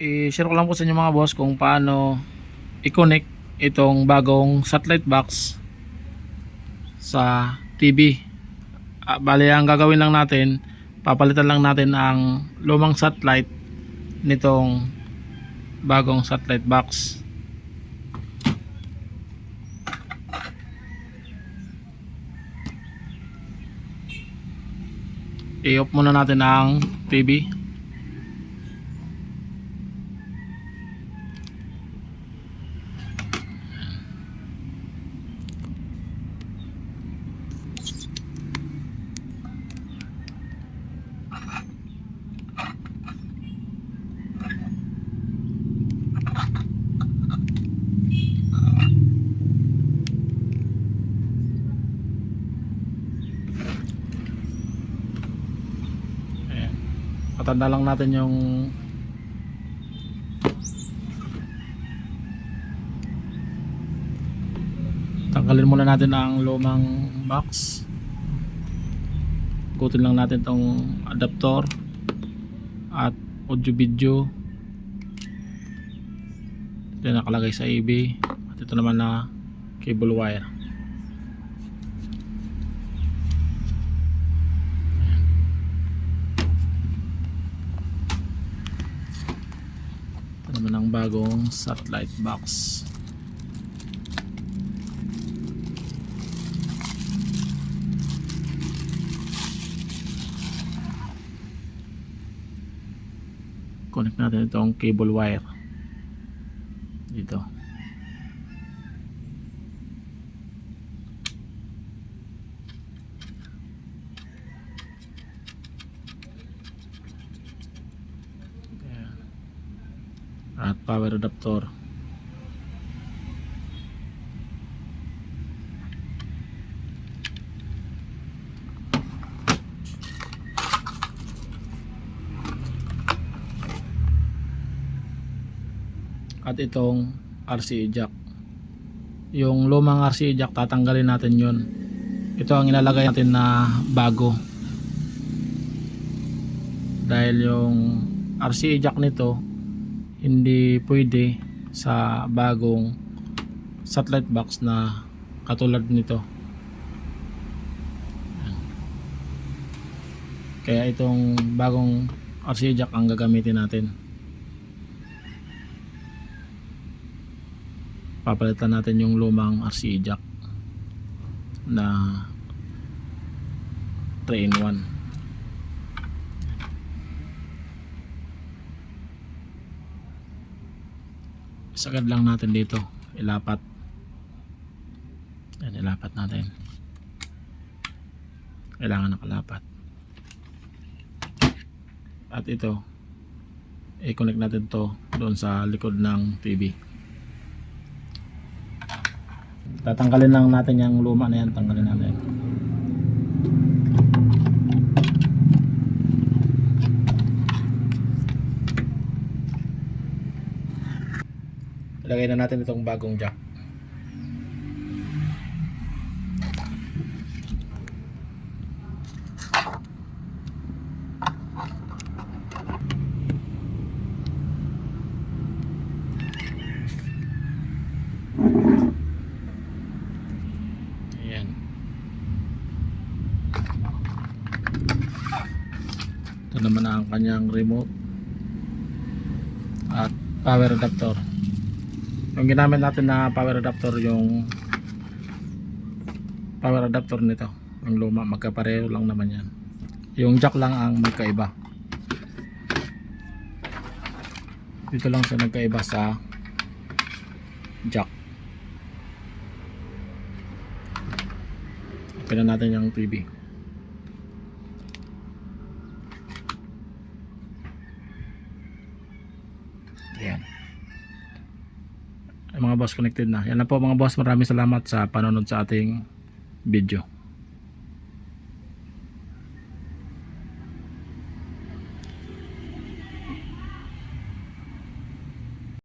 i-share ko lang po sa inyo mga boss kung paano i-connect itong bagong satellite box sa TV. Ah, bali ang gagawin lang natin, papalitan lang natin ang lumang satellite nitong bagong satellite box. I-off muna natin ang TV. Ayan. Patanda lang natin yung tanggalin muna natin ang lumang box. Ikutin lang natin tong adapter at audio video. Ito nakalagay sa AB at ito naman na cable wire ito naman ang bagong satellite box. Connect natin itong cable wire. Dito Ayan. At power adapter at itong RCA jack yung lumang RCA jack tatanggalin natin yun. Ito ang ilalagay natin na bago. Dahil yung RCA jack nito hindi pwede sa bagong satellite box na katulad nito. Kaya itong bagong RCA jack ang gagamitin natin. Papalitan natin yung lumang RCA jack na 3 in 1 sagad lang natin dito. Ilapat. Yan ilapat natin. Kailangan nakalapat. At ito i-connect natin to doon sa likod ng TV tatanggalin lang natin yung luma na yan. Tanggalin natin ilagay na natin itong bagong jack Ayan. Ito naman ang kanyang remote at power adapter. Yung ginamit natin na power adapter yung power adapter nito. Ang luma magkapareho lang naman yan. Yung jack lang ang magkaiba. Dito lang siya nagkaiba sa jack. Open na natin yung TV. Ayan. Ay, mga boss connected na. Yan na po mga boss. Maraming salamat sa panonood sa ating video.